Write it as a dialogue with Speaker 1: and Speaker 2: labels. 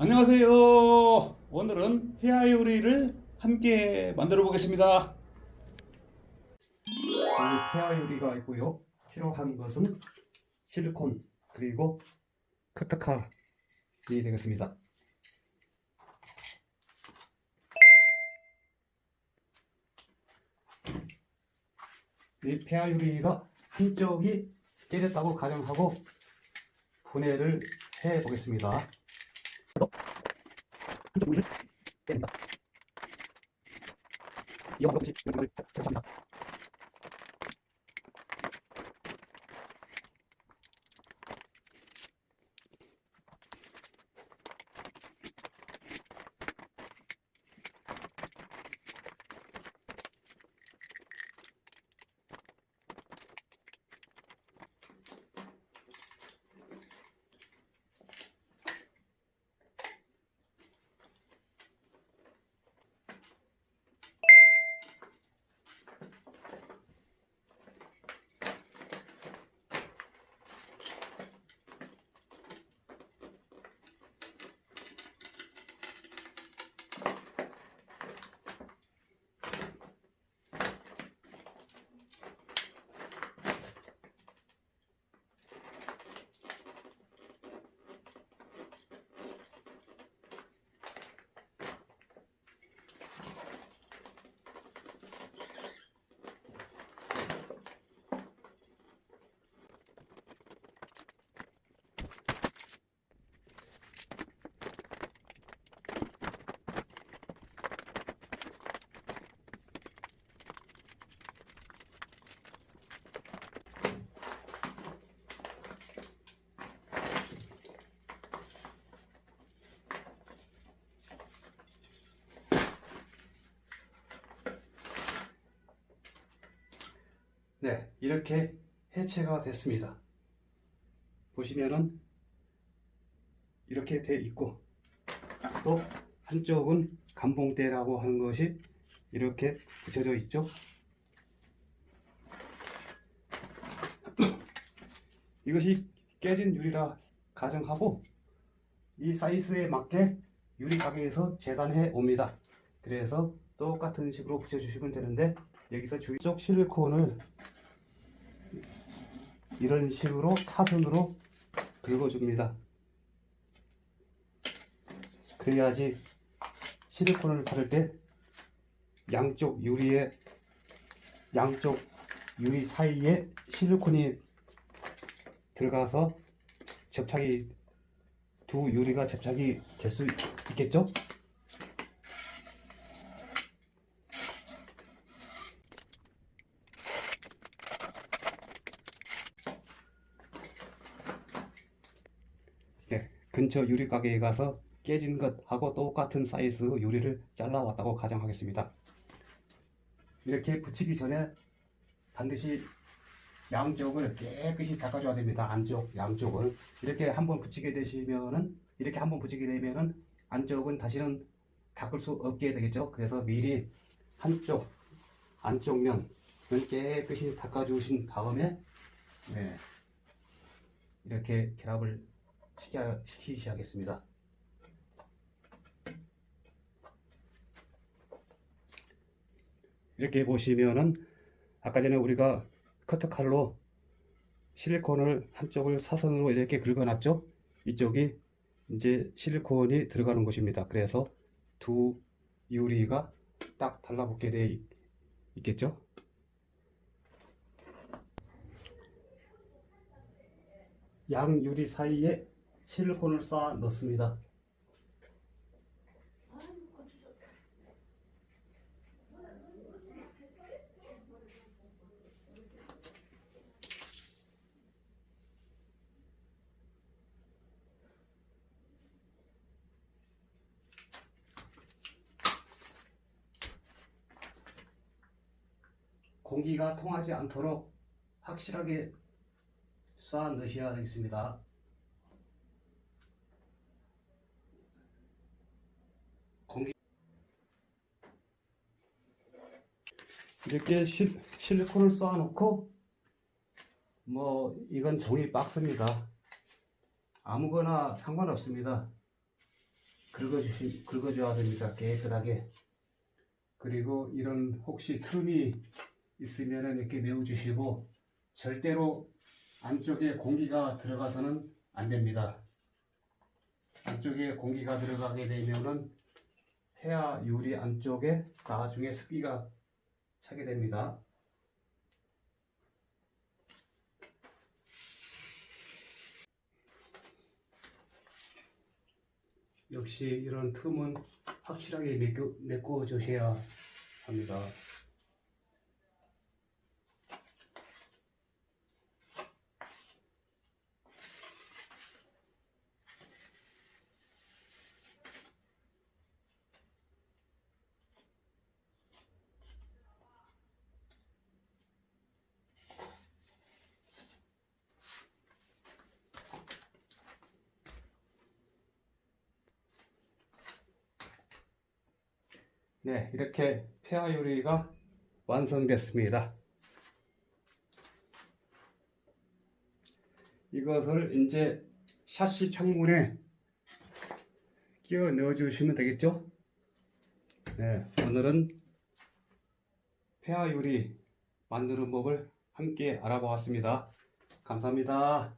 Speaker 1: 안녕하세요. 오늘은 헤어 요리를 함께 만들어 보겠습니다.
Speaker 2: 페어 유리가 있고요. 필요한 것은 실리콘 그리고 커터칼이 되겠습니다. 이 페어 유리가 한쪽이 깨졌다고 가정하고 분해를 해 보겠습니다. 한쪽 유리를 뗍니다. 이와 같이 연습을 시작합니다. 네, 이렇게 해체가 됐습니다. 보시면은 이렇게 돼 있고 또 한쪽은 감봉대라고 하는 것이 이렇게 붙여져 있죠. 이것이 깨진 유리라 가정하고 이 사이즈에 맞게 유리 가게에서 재단해 옵니다. 그래서 똑같은 식으로 붙여주시면 되는데 여기서 주위 쪽 실리콘을 이런 식으로 사선으로 긁어줍니다. 그래야지 실리콘을 바를 때 양쪽 유리에 양쪽 유리 사이에 실리콘이 들어가서 접착이 두 유리가 접착이 될 수 있겠죠? 네, 근처 유리 가게에 가서 깨진 것하고 똑같은 사이즈 유리를 잘라왔다고 가정하겠습니다. 이렇게 붙이기 전에 반드시 양쪽을 깨끗이 닦아줘야 됩니다. 안쪽, 양쪽을 이렇게 한번 붙이게 되시면은 이렇게 한번 붙이게 되면은 안쪽은 다시는 닦을 수 없게 되겠죠. 그래서 미리 한쪽 안쪽 면은 깨끗이 닦아주신 다음에 네, 이렇게 결합을 시켜, 시키셔야겠습니다. 이렇게 보시면은 아까 전에 우리가 커터칼로 실리콘을 한쪽을 사선으로 이렇게 긁어놨죠? 이쪽이 이제 실리콘이 들어가는 곳입니다. 그래서 두 유리가 딱 달라붙게 있- 있겠죠? 양 유리 사이에 실리콘을 쌓아 넣습니다. 공기가 통하지 않도록 확실하게 쌓아 넣으셔야 되겠습니다. 공기 이렇게 실, 실리콘을 쌓아 놓고 뭐 이건 종이 박스입니다. 아무거나 상관없습니다. 긁어주시, 긁어줘야 됩니다. 깨끗하게. 그리고 이런 혹시 틈이 있으면 이렇게 메워주시고 절대로 안쪽에 공기가 들어가서는 안 됩니다. 안쪽에 공기가 들어가게 되면은 폐하 유리 안쪽에 나중에 습기가 차게 됩니다. 역시 이런 틈은 확실하게 메꿔, 주셔야 합니다. 네, 이렇게 폐하 요리가 완성됐습니다. 이것을 이제 샤시 창문에 끼워 넣어 주시면 되겠죠? 네, 오늘은 폐하 요리 만드는 법을 함께 알아보았습니다. 감사합니다.